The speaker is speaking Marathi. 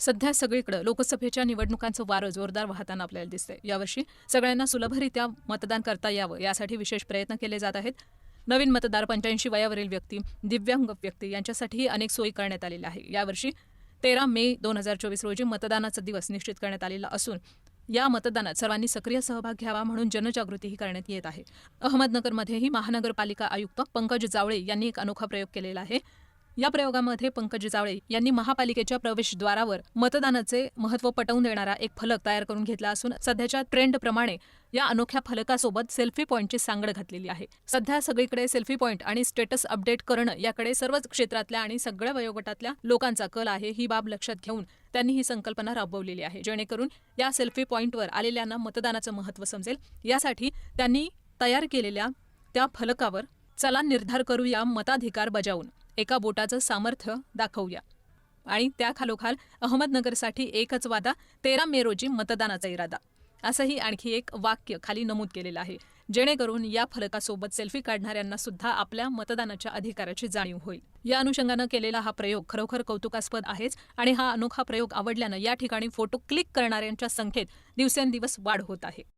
सध्या सगळीकडे लोकसभेच्या निवडणुकांचं वारं जोरदार वाहताना आपल्याला दिसतंय. यावर्षी सगळ्यांना सुलभरित्या मतदान करता यावं यासाठी विशेष प्रयत्न केले जात आहेत. नवीन मतदार पंच्याऐंशी वयावरील व्यक्ती दिव्यांग व्यक्ती यांच्यासाठीही अनेक सोयी करण्यात आलेल्या आहे यावर्षी तेरा मे दोन हजार चोवीस रोजी मतदानाचा दिवस निश्चित करण्यात आलेला असून या मतदानात सर्वांनी सक्रिय सहभाग घ्यावा म्हणून जनजागृतीही करण्यात येत आहे. अहमदनगरमध्येही महानगरपालिका आयुक्त पंकज जावळे यांनी एक अनोखा प्रयोग केलेला आहे. या प्रयोगामध्ये पंकज जावळे यांनी महापालिकेच्या प्रवेशद्वारावर मतदानाचे महत्त्व पटवून देणारा एक फलक तयार करून घेतला असून सध्याच्या ट्रेंडप्रमाणे या अनोख्या फलकासोबत सेल्फी पॉईंटची सांगड घातलेली आहे. सध्या सगळीकडे सेल्फी पॉईंट आणि स्टेटस अपडेट करणं याकडे सर्वच क्षेत्रातल्या आणि सगळ्या वयोगटातल्या लोकांचा कल आहे ही बाब लक्षात घेऊन त्यांनी ही संकल्पना राबवलेली आहे. जेणेकरून या सेल्फी पॉईंटवर आलेल्यांना मतदानाचं महत्त्व समजेल. यासाठी त्यांनी तयार केलेल्या त्या फलकावर चला निर्धार करूया मताधिकार बजावून. एका बोटाचं सामर्थ्य दाखवूया. आणि त्याखालोखाल अहमदनगरसाठी एकच वादा तेरा मे रोजी मतदानाचा इरादा. असंही आणखी एक वाक्य खाली नमूद केलेलं आहे. जेणेकरून या फलकासोबत सेल्फी काढणाऱ्यांना सुद्धा आपल्या मतदानाच्या अधिकाराची जाणीव होईल. या अनुषंगानं केलेला हा प्रयोग खरोखर कौतुकास्पद आहेच आणि हा अनोखा प्रयोग आवडल्यानं या ठिकाणी फोटो क्लिक करणाऱ्यांच्या संख्येत दिवसेंदिवस वाढ होत आहे.